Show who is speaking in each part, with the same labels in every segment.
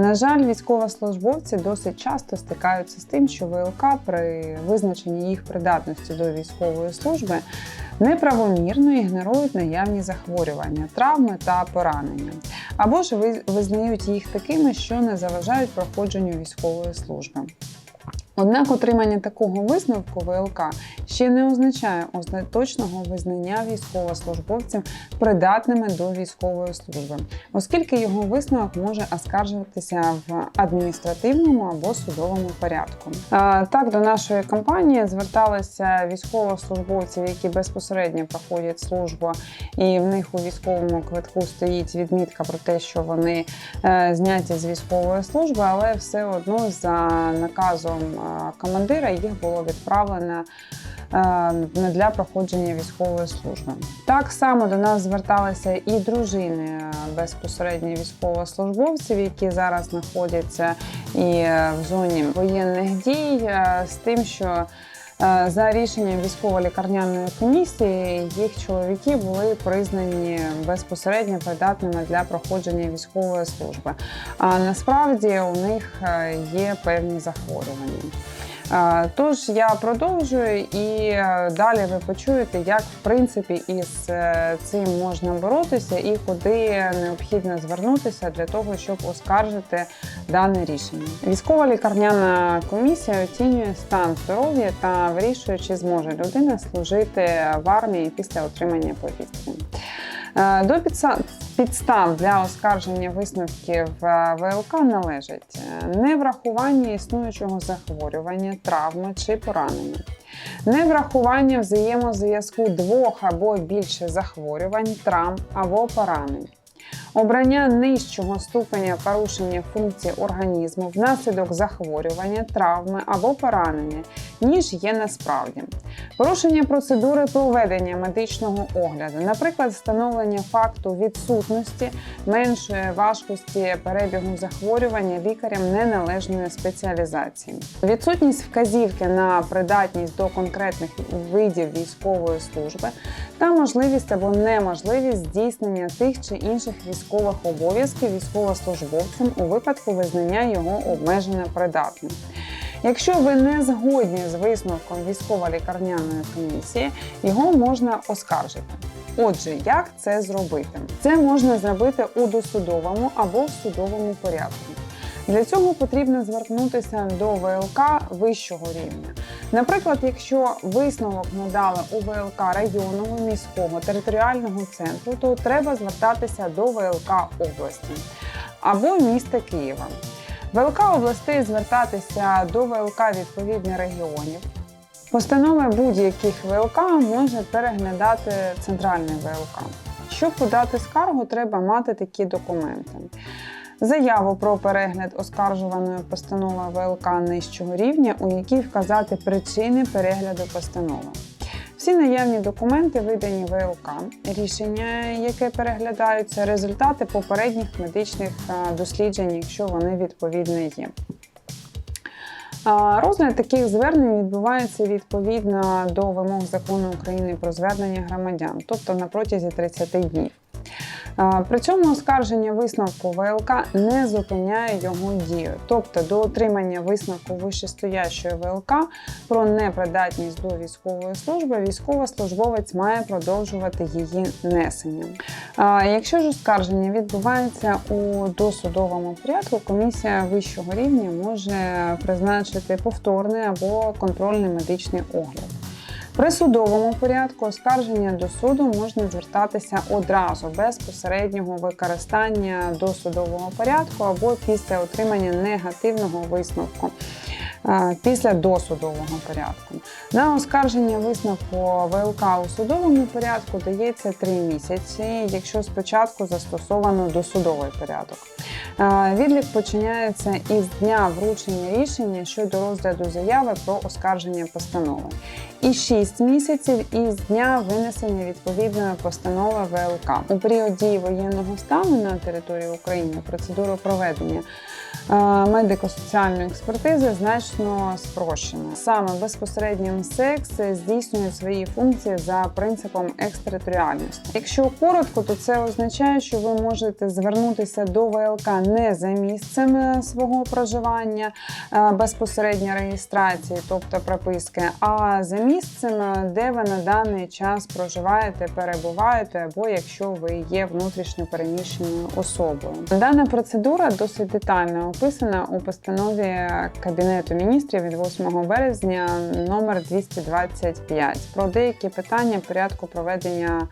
Speaker 1: На жаль, військовослужбовці досить часто стикаються з тим, що ВЛК при визначенні їх придатності до військової служби неправомірно ігнорують наявні захворювання, травми та поранення, або ж ви- визнають їх такими, що не заважають проходженню військової служби. Однак отримання такого висновку ВЛК ще не означає остаточного визнання військовослужбовців придатними до військової служби, оскільки його висновок може оскаржуватися в адміністративному або судовому порядку. Так, до нашої компанії зверталися військовослужбовців, які безпосередньо проходять службу, і в них у військовому квитку стоїть відмітка про те, що вони е, зняті з військової служби, але все одно за наказом командира їх було відправлено е, не для проходження військової служби. Так само до нас зверталися і дружини е, безпосередньо військовослужбовців, які зараз знаходяться і е, в зоні воєнних дій, з тим, що за рішенням військово-лікарняної комісії їх чоловіки були признані безпосередньо придатними для проходження військової служби. А насправді у них е, є певні захворювання. Тож я продовжую і е, далі ви почуєте, як в принципі із е, цим можна боротися і куди необхідно звернутися для того, щоб оскаржити дане рішення. Військова лікарняна комісія оцінює стан здоров'я та вирішує, чи зможе людина служити в армії після отримання повістки. Е, До підстав для оскарження висновків е, ВЛК належать е, неврахування існуючого захворювання, травми чи поранення, неврахування взаємозв'язку двох або більше захворювань, травм або поранень. Обрання нижчого ступеня порушення функцій організму внаслідок захворювання, травми або поранення, ніж є насправді. Порушення процедури проведення медичного огляду, наприклад, встановлення факту відсутності меншої важкості перебігу захворювання лікарям неналежної спеціалізації, відсутність вказівки на придатність до конкретних видів військової служби та можливість або неможливість здійснення тих чи інших військових обов'язків військовослужбовцем у випадку визнання його обмежено придатним. Якщо ви не згодні з висновком військово-лікарняної комісії, його можна оскаржити. Отже, як це зробити? Це можна зробити у досудовому або в судовому порядку. Для цього потрібно звернутися до ВЛК вищого рівня. Наприклад, якщо висновок надали у ВЛК районного, міського, територіального центру, то треба звертатися до ВЛК області або міста Києва. ВЛК областей звертатися до ВЛК відповідних регіонів. Постанови будь-яких ВЛК може переглядати центральний ВЛК. Щоб подати скаргу, треба мати такі документи. Заяву про перегляд оскаржуваної постанови ВЛК нижчого рівня, у якій вказати причини перегляду постанови. Всі наявні документи видані ВЛК, рішення, яке переглядаються, результати попередніх медичних досліджень, якщо вони відповідно є. Розгляд таких звернень відбувається відповідно до вимог закону України про звернення громадян, тобто на протязі 30 днів. При цьому оскарження висновку ВЛК не зупиняє його дію, тобто до отримання висновку вищестоящої ВЛК про непридатність до військової служби військовослужбовець має продовжувати її несення. Якщо ж оскарження відбувається у досудовому порядку, комісія вищого рівня може призначити повторний або контрольний медичний огляд. При судовому порядку оскарження до суду можна звертатися одразу без посереднього використання досудового порядку або після отримання негативного висновку. е, Після досудового порядку на оскарження висновку ВЛК у судовому порядку дається 3 місяці, якщо спочатку застосовано досудовий порядок. Е, Відлік починається із дня вручення рішення щодо розгляду заяви про оскарження постанови і 6 місяців із дня винесення відповідної постанови ВЛК. У період дії воєнного стану на території України процедуру проведення е, медико-соціальної експертизи значно спрощена. Саме безпосередньо МСЕКС здійснює свої функції за принципом екстериторіальності. Якщо коротко, то це означає, що ви можете звернутися до ВЛК не за місцем е, свого проживання е, безпосередньо реєстрації, тобто прописки, а за місцем, е, де ви на даний час проживаєте, перебуваєте, або якщо ви є внутрішньо переміщеною особою. Дана процедура досить детально описана у постанові Кабінету міністрів від 8 березня номер 225 про деякі питання порядку проведення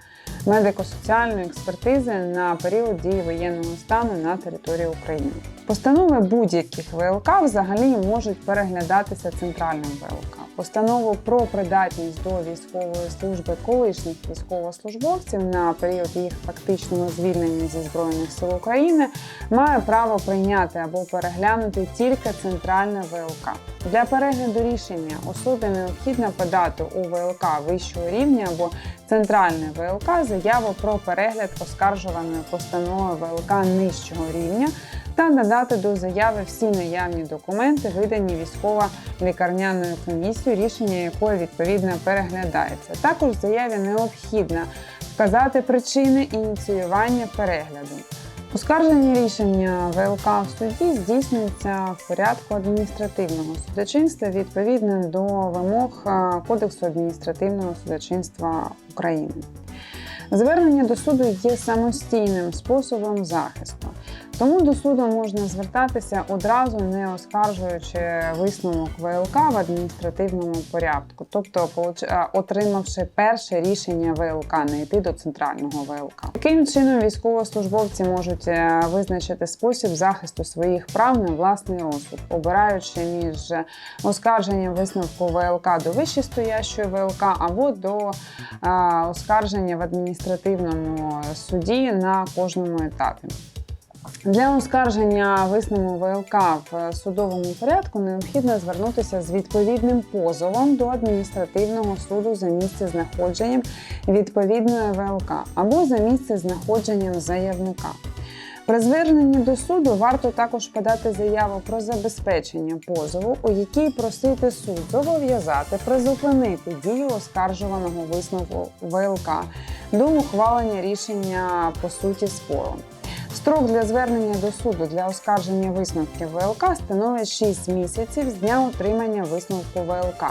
Speaker 1: медико-соціальної експертизи на період дії воєнного стану на території України. Постанови будь-яких ВЛК взагалі можуть переглядатися центральним ВЛК. Постанову про придатність до військової служби колишніх військовослужбовців на період їх фактичного звільнення зі збройних сил України має право прийняти або переглянути тільки центральне ВЛК. Для перегляду рішення особі необхідно подати у ВЛК вищого рівня або центральне ВЛК заяву про перегляд оскаржуваної постанови ВЛК нижчого рівня та надати до заяви всі наявні документи, видані військово-лікарняною комісією, рішення якої відповідно переглядається. Також в заяві необхідно вказати причини ініціювання перегляду. Оскарження рішення ВЛК в суді здійснюється в порядку адміністративного судочинства відповідно до вимог е, Кодексу адміністративного судочинства України. Звернення до суду є самостійним способом захисту, тому до суду можна звертатися одразу, не оскаржуючи висновок ВЛК в адміністративному порядку, тобто отримавши перше рішення ВЛК, не йти до центрального ВЛК. Таким чином військовослужбовці можуть е, визначити спосіб захисту своїх прав на власний розсуд, обираючи між оскарженням висновку ВЛК до вищестоящої ВЛК або до оскарження в адміністративному суді на кожному етапі. Для оскарження висновку ВЛК в судовому порядку необхідно звернутися з відповідним позовом до адміністративного суду за місце знаходженням відповідної ВЛК або за місце знаходженням заявника. При зверненні до суду варто також подати заяву про забезпечення позову, у якій просити суд зобов'язати призупинити дію оскаржуваного висновку ВЛК до ухвалення рішення по суті спору. Строк для звернення до суду для оскарження висновків ВЛК становить 6 місяців з дня отримання висновку ВЛК,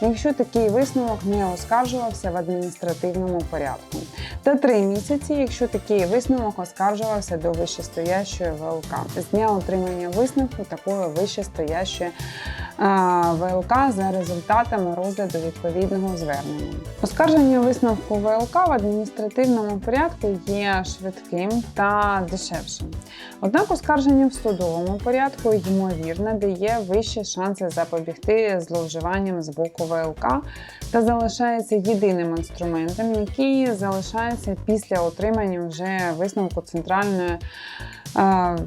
Speaker 1: якщо такий висновок не оскаржувався в адміністративному порядку, та 3 місяці, якщо такий висновок оскаржувався до вищестоящої ВЛК. З дня отримання висновку такої вищестоящої а, ВЛК за результатами розгляду відповідного звернення. Оскарження висновку ВЛК в адміністративному порядку є швидким та дешевшим. Однак оскарження в судовому порядку ймовірно дає вищі шанси запобігти зловживанням з боку ВЛК та залишається єдиним інструментом, який залишається після отримання вже висновку центральної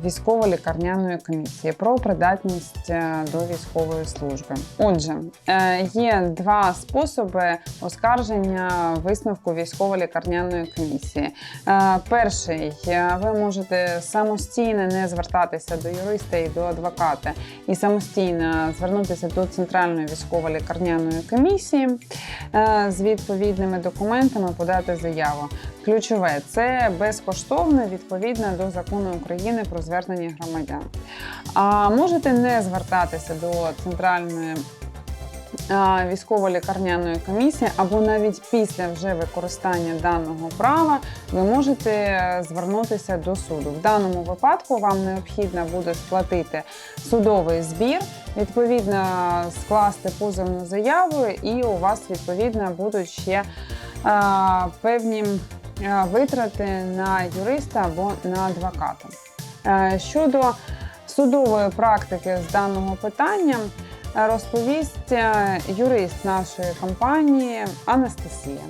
Speaker 1: військово-лікарняної комісії про придатність до військової служби. Отже, е, є два способи оскарження висновку військово-лікарняної комісії. Е, Перший е, ви можете самостійно не звертатися до юриста і до адвоката, і самостійно звернутися до центральної військово-лікарняної комісії з відповідними документами, подати заяву. Ключове це безкоштовно відповідно до закону України про звернення громадян. А можете не звертатися до центральної військово-лікарняної комісії, або навіть після вже використання даного права ви можете звернутися до суду. В даному випадку вам необхідно буде сплатити судовий збір, відповідно скласти позовну заяву, і у вас відповідно будуть ще певні витрати на юриста або на адвоката. Е, Щодо судової практики з даного питання розповість е, юрист нашої компанії Анастасія.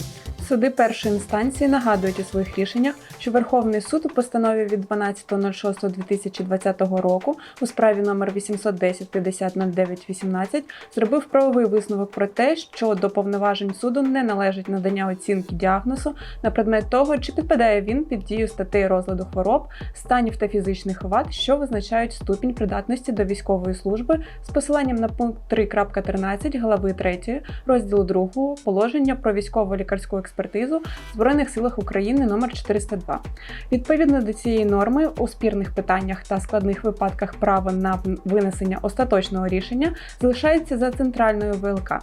Speaker 2: Суди першої інстанції нагадують у своїх рішеннях, що Верховний суд у постанові від 12.06.2020 року у справі номер 810 50 09 18 зробив правовий висновок про те, що до повноважень суду не належить надання оцінки діагнозу на предмет того, чи підпадає він під дію статей розладу хвороб, станів та фізичних вад, що визначають ступінь придатності до військової служби з посиланням на пункт 3.13 глави 3 розділу 2 положення про військово-лікарську експертизу в Збройних силах України номер 402. Відповідно до цієї норми, у спірних питаннях та складних випадках право на винесення остаточного рішення залишається за центральною ВЛК.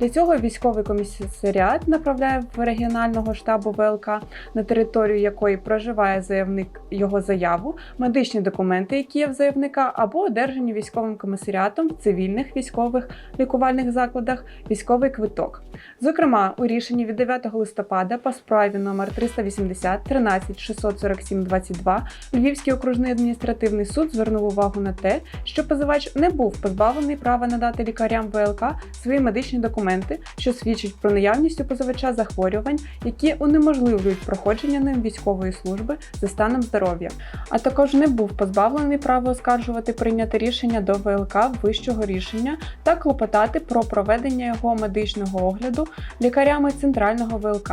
Speaker 2: Для цього військовий комісаріат направляє в регіонального штабу ВЛК, на територію якої проживає заявник його заяву, медичні документи, які є в заявника, або одержані військовим комісаріатом в цивільних військових лікувальних закладах військовий квиток. Зокрема, у рішенні від 9 листопада по справі номер 380 13 647 22 Львівський окружний адміністративний суд звернув увагу на те, що позивач не був позбавлений права надати лікарям ВЛК свої медичні документи, що свідчать про наявність у позивача захворювань, які унеможливлюють проходження ним військової служби за станом здоров'я, а також не був позбавлений права оскаржувати прийняте рішення до ВЛК вищого рішення та клопотати про проведення його медичного огляду лікарями центрального ВЛК,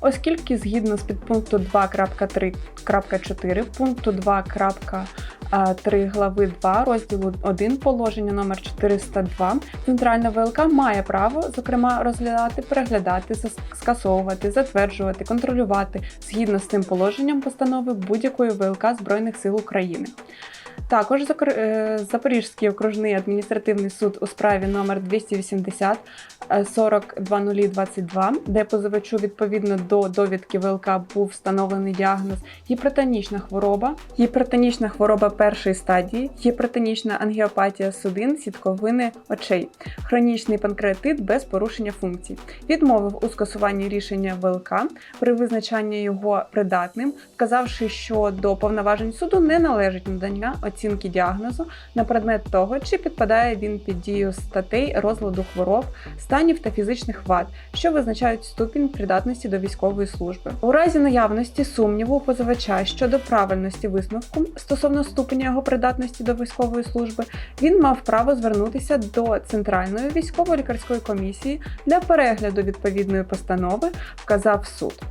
Speaker 2: оскільки згідно з підпункту 2.3.4 пункту 2.3 глави 2 розділу 1 положення номер 402 Центральна ВЛК має право, зокрема, розглядати, переглядати, скасовувати, затверджувати, контролювати згідно з цим положенням постанови будь-якої ВЛК Збройних сил України. Також е, Запорізький окружний адміністративний суд у справі номер 280 е, 402022, де позивачу відповідно до довідки ВЛК був встановлений діагноз гіпертонічна хвороба, гіпертонічна хвороба першої стадії, гіпертонічна ангіопатія судин, сітковини очей, хронічний панкреатит без порушення функцій. Відмовив у скасуванні рішення ВЛК при визначанні його придатним, вказавши, що до повноважень суду не належить надання оцінки діагнозу на предмет того, чи підпадає він під дію статей розладу хвороб, станів та фізичних вад, що визначають ступінь придатності до військової служби. У разі наявності сумніву позивача щодо правильності висновку стосовно ступеня його придатності до військової служби, він мав право звернутися до Центральної військово-лікарської комісії для перегляду відповідної постанови, вказав суд.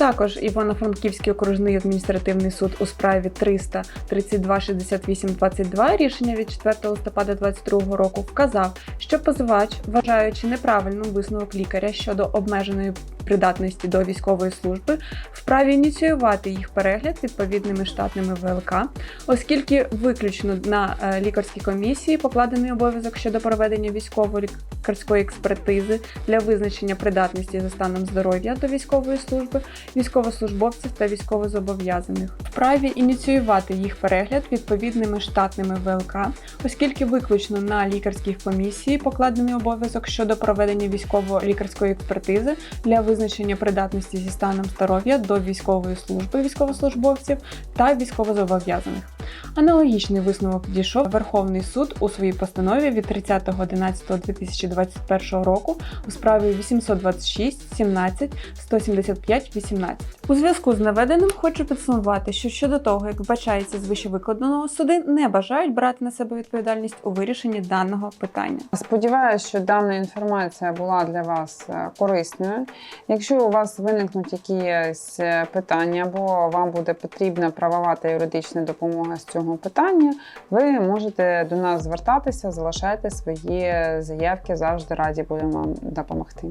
Speaker 2: Також Івано-Франківський окружний адміністративний суд у справі 332 68 22 рішення від 4 листопада 2022 року вказав, що позивач, вважаючи неправильним висновок лікаря щодо обмеженої придатності до військової служби, вправі ініціювати їх перегляд відповідними штатними ВЛК, оскільки виключно на е, лікарській комісії покладений обов'язок щодо проведення військово-лікарської експертизи для визначення придатності за станом здоров'я до військової служби військовослужбовців та військовозобов'язаних. Вправі ініціювати їх перегляд відповідними штатними ВЛК, оскільки виключно на лікарській комісії покладений обов'язок щодо проведення військово-лікарської експертизи для визначення придатності зі станом здоров'я до військової служби військовослужбовців та військовозобов'язаних. Аналогічний висновок дійшов Верховний суд у своїй постанові від 30.11.2021 року у справі 826 17 175 18. У зв'язку з наведеним хочу підсумувати, що щодо того, як вбачається з вищевикладеного суди, не бажають брати на себе відповідальність у вирішенні даного питання.
Speaker 1: Сподіваюся, що дана інформація була для вас е, корисною. Якщо у вас виникнуть якісь е, питання, або вам буде потрібна правова та юридична допомога з цього питання, ви можете до нас звертатися, залишайте свої заявки. Завжди раді будемо вам допомогти.